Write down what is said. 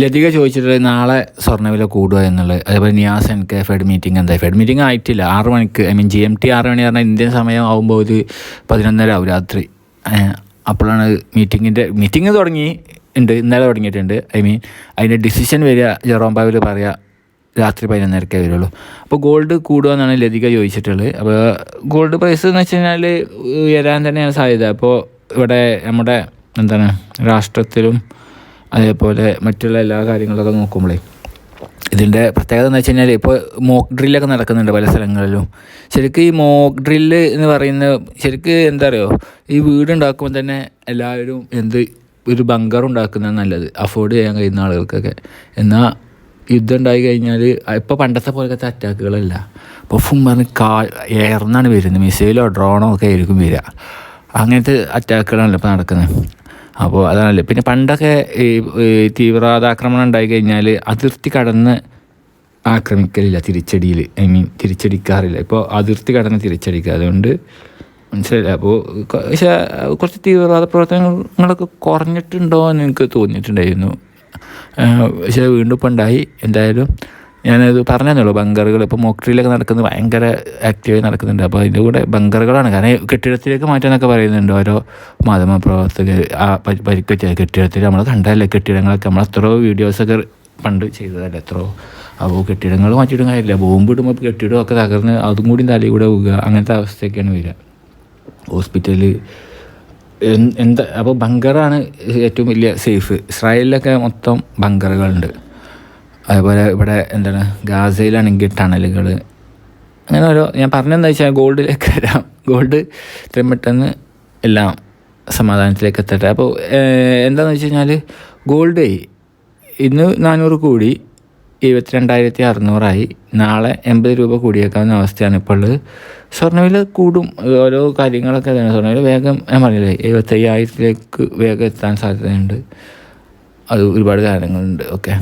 ലതിക ചോദിച്ചിട്ട് നാളെ സ്വർണവില കൂടുക എന്നുള്ളത്. അതേപോലെ നിയാസ് കെ ഫെഡ് മീറ്റിംഗ് എന്താ? ഫെഡ് മീറ്റിംഗ് ആയിട്ടില്ല. ആറ് മണിക്ക് I mean G M T ആറ് മണി പറഞ്ഞാൽ ഇന്ത്യൻ സമയം ആകുമ്പോൾ ഒരു പതിനൊന്നര ആവും രാത്രി. അപ്പോഴാണ് മീറ്റിങ്ങിന്റെ മീറ്റിംഗ് തുടങ്ങി ഉണ്ട് ഇന്നലെ തുടങ്ങിയിട്ടുണ്ട്. ഐ മീൻ അതിന്റെ ഡിസിഷൻ വരിക ജെറോം പാവിൽ പറയുക രാത്രി പതിനൊന്നരക്കേ വരുള്ളൂ. അപ്പോൾ ഗോൾഡ് കൂടുക എന്നാണ് ലതിക ചോദിച്ചിട്ടുള്ളത്. അപ്പോൾ ഗോൾഡ് പ്രൈസ് എന്ന് വെച്ച് കഴിഞ്ഞാൽ ഉയരാൻ തന്നെയാണ് സാധ്യത. അപ്പോൾ ഇവിടെ നമ്മുടെ എന്താണ് രാഷ്ട്രത്തിലും അതേപോലെ മറ്റുള്ള എല്ലാ കാര്യങ്ങളൊക്കെ നോക്കുമ്പോഴേ ഇതിന്റെ പ്രത്യേകത എന്ന് വെച്ച് കഴിഞ്ഞാൽ ഇപ്പോൾ മോക്ക് ഡ്രില്ലൊക്കെ നടക്കുന്നുണ്ട് പല സ്ഥലങ്ങളിലും. ശരിക്കും ഈ മോക്ക് ഡ്രില്ല് എന്ന് പറയുന്ന ശരിക്കും എന്താ പറയുക ഈ വീടുണ്ടാക്കുമ്പോൾ തന്നെ എല്ലാവരും എന്ത് ഒരു ബങ്കർ ഉണ്ടാക്കുന്നത് നല്ലത്. അഫോർഡ് ചെയ്യാൻ കഴിയുന്ന ആളുകൾക്കൊക്കെ. എന്നാൽ യുദ്ധം ഉണ്ടായി കഴിഞ്ഞാൽ ഇപ്പോൾ പണ്ടത്തെ പോലത്തെ അറ്റാക്കുകളല്ല ഇപ്പോൾ ഫും പറഞ്ഞ് കാ എയർന്നാണ് വരുന്നത്. മിസൈലോ ഡ്രോണോ ഒക്കെ ആയിരിക്കും വരിക. അങ്ങനത്തെ അറ്റാക്കുകളാണല്ലോ ഇപ്പോൾ നടക്കുന്നത്. അപ്പോൾ അതാണല്ലോ. പിന്നെ പണ്ടൊക്കെ ഈ തീവ്രവാദ തീവ്രവാദാക്രമണം ഉണ്ടായി കഴിഞ്ഞാൽ അതിർത്തി കടന്ന് ആക്രമിക്കലില്ല തിരിച്ചടിയിൽ ഐ മീൻ തിരിച്ചടിക്കാറില്ല. ഇപ്പോൾ അതിർത്തി കടന്ന് തിരിച്ചടിക്കുക അതുകൊണ്ട് മനസ്സിലായില്ല. അപ്പോൾ പക്ഷേ കുറച്ച് തീവ്രവാദ പ്രവർത്തനങ്ങളൊക്കെ കുറഞ്ഞിട്ടുണ്ടോ എന്ന് എനിക്ക് തോന്നിയിട്ടുണ്ടായിരുന്നു. പക്ഷേ വീണ്ടും ഇപ്പം ഉണ്ടായി. എന്തായാലും ഞാനത് പറഞ്ഞല്ലോ ബങ്കറുകൾ ഇപ്പോൾ മോക്ട്രിയിലൊക്കെ നടക്കുന്നത് ഭയങ്കര ആക്റ്റീവായി നടക്കുന്നുണ്ട്. അപ്പോൾ അതിന്റെ കൂടെ ബങ്കറുകളാണ്. കാരണം കെട്ടിടത്തിലേക്ക് മാറ്റാനൊക്കെ പറയുന്നുണ്ട് ഓരോ മാധ്യമപ്രവർത്തകർ ആ പരി- പരിക്കറ്റ കെട്ടിടത്തിൽ നമ്മൾ കണ്ടതല്ലേ? കെട്ടിടങ്ങളൊക്കെ നമ്മൾ എത്രയോ വീഡിയോസൊക്കെ പണ്ട് ചെയ്തതല്ലേ? എത്രയോ അപ്പോൾ കെട്ടിടങ്ങൾ മാറ്റിയിടും കാര്യമില്ല. ബോംബ് ഇടുമ്പോൾ കെട്ടിടമൊക്കെ തകർന്ന് അതും കൂടി തലയിൽ കൂടെ പോവുക അങ്ങനത്തെ അവസ്ഥയൊക്കെയാണ് വരിക. ഹോസ്പിറ്റൽ എന്താ അപ്പോൾ ബങ്കറാണ് ഏറ്റവും വലിയ സേഫ്. ഇസ്രായേലിലൊക്കെ മൊത്തം ബങ്കറുകളുണ്ട്. അതേപോലെ ഇവിടെ എന്താണ് ഗാസയിലാണെങ്കിൽ ടണലുകൾ. അങ്ങനെ ഓരോ ഞാൻ പറഞ്ഞതെന്ന് വെച്ചാൽ ഗോൾഡിലേക്ക് വരാം. ഗോൾഡ് ഇത്രയും പെട്ടെന്ന് എല്ലാം സമാധാനത്തിലേക്ക് എത്തട്ടെ. അപ്പോൾ എന്താണെന്ന് വെച്ച് കഴിഞ്ഞാൽ ഗോൾഡ് ഇന്ന് നാനൂറ് കൂടി ഇരുപത്തിരണ്ടായിരത്തി അറുന്നൂറായി. നാളെ എൺപത് രൂപ കൂടിയേക്കാവുന്ന അവസ്ഥയാണ് ഇപ്പോൾ ഉള്ളത്. സ്വർണവില കൂടും. ഓരോ കാര്യങ്ങളൊക്കെ തന്നെ സ്വർണവില വേഗം ഞാൻ പറഞ്ഞില്ലേ എഴുപത്തയ്യായിരത്തിലേക്ക് വേഗം എത്താൻ സാധ്യതയുണ്ട്. അത് ഒരുപാട് കാര്യങ്ങളുണ്ട് ഓക്കെ.